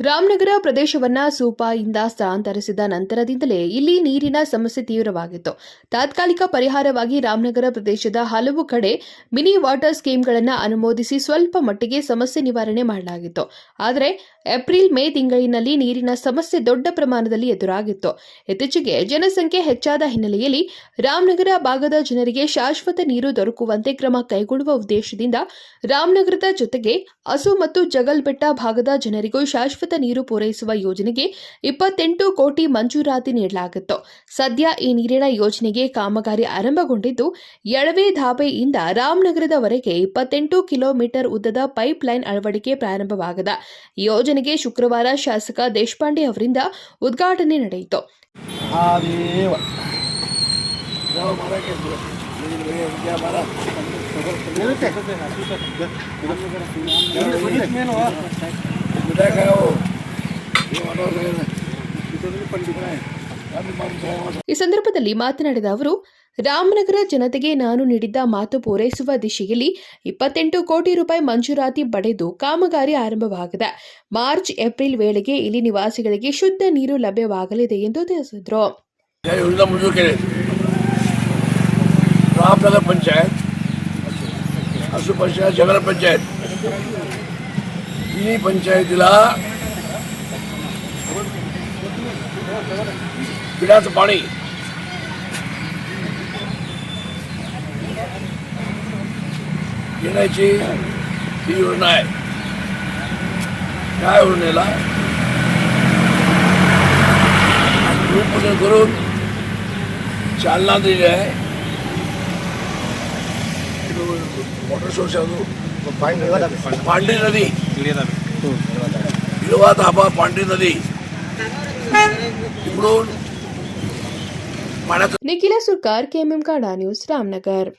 ರಾಮನಗರ ಪ್ರದೇಶವನ್ನ ಸೂಪಾಯಿಂದ ಸ್ಥಳಾಂತರಿಸಿದ ನಂತರದಿಂದಲೇ ಇಲ್ಲಿ ನೀರಿನ ಸಮಸ್ಯೆ ತೀವ್ರವಾಗಿತ್ತು. ತಾತ್ಕಾಲಿಕ ಪರಿಹಾರವಾಗಿ ರಾಮನಗರ ಪ್ರದೇಶದ ಹಲವು ಕಡೆ ಮಿನಿ ವಾಟರ್ ಸ್ಕೀಮ್ಗಳನ್ನು ಅನುಮೋದಿಸಿ ಸ್ವಲ್ಪ ಮಟ್ಟಿಗೆ ಸಮಸ್ಯೆ ನಿವಾರಣೆ ಮಾಡಲಾಗಿತ್ತು. ಆದರೆ ಏಪ್ರಿಲ್, ಮೇ ತಿಂಗಳಿನಲ್ಲಿ ನೀರಿನ ಸಮಸ್ಯೆ ದೊಡ್ಡ ಪ್ರಮಾಣದಲ್ಲಿ ಎದುರಾಗಿತ್ತು. ಇತ್ತೀಚೆಗೆ ಜನಸಂಖ್ಯೆ ಹೆಚ್ಚಾದ ಹಿನ್ನೆಲೆಯಲ್ಲಿ ರಾಮನಗರ ಭಾಗದ ಜನರಿಗೆ ಶಾಶ್ವತ ನೀರು ದೊರಕುವಂತೆ ಕ್ರಮ ಕೈಗೊಳ್ಳುವ ಉದ್ದೇಶದಿಂದ ರಾಮನಗರದ ಜೊತೆಗೆ ಹಸು ಮತ್ತು ಜಗಲ್ಬೆಟ್ಟ ಭಾಗದ ಜನರಿಗೂ ಶಾಶ್ವತ ನೀರು ಪೂರೈಸುವ ಯೋಜನೆಗೆ ಇಪ್ಪತ್ತೆಂಟು ಕೋಟಿ ಮಂಜೂರಾತಿ ನೀಡಲಾಗಿತ್ತು. ಸದ್ಯ ಈ ನೀರಿನ ಯೋಜನೆಗೆ ಕಾಮಗಾರಿ ಆರಂಭಗೊಂಡಿದ್ದು ಎಳವೆ ಧಾಬೆಯಿಂದ ರಾಮನಗರದವರೆಗೆ ಇಪ್ಪತ್ತೆಂಟು ಕಿಲೋಮೀಟರ್ ಉದ್ದದ ಪೈಪ್ ಲೈನ್ ಅಳವಡಿಕೆ ಪ್ರಾರಂಭವಾಗದ ಯೋಜನೆಗೆ ಶುಕ್ರವಾರ ಶಾಸಕ ದೇಶಪಾಂಡೆ ಅವರಿಂದ ಉದ್ಘಾಟನೆ ನಡೆಯಿತು. ಈ ಸಂದರ್ಭದಲ್ಲಿ ಮಾತನಾಡಿದ ಅವರು, ರಾಮನಗರ ಜನತೆಗೆ ನಾನು ನೀಡಿದ್ದ ಮಾತು ಪೂರೈಸುವ ದಿಶೆಯಲ್ಲಿ ಇಪ್ಪತ್ತೆಂಟು ಕೋಟಿ ರೂಪಾಯಿ ಮಂಜೂರಾತಿ ಪಡೆದು ಕಾಮಗಾರಿ ಆರಂಭವಾಗಿದೆ. ಮಾರ್ಚ್, ಏಪ್ರಿಲ್ ವೇಳೆಗೆ ಇಲ್ಲಿ ನಿವಾಸಿಗಳಿಗೆ ಶುದ್ಧ ನೀರು ಲಭ್ಯವಾಗಲಿದೆ ಎಂದು ತಿಳಿಸಿದರು. ಪಂಚಾಯತ್ ಪಂಚಾಯತ್ ಈ ಪಂಚಾಯತಿಲ पिण्याचं पाणी. येण्याची ही योजना आहे. त्या योजनेला भूमिपूजन करून चालना दिली आहे. वॉटर सोर्स पांढरी नदी. हिरवा धाबा पांढरी नदी निखिला सुरकार के एम एम काढा न्यूज़ रामनगर।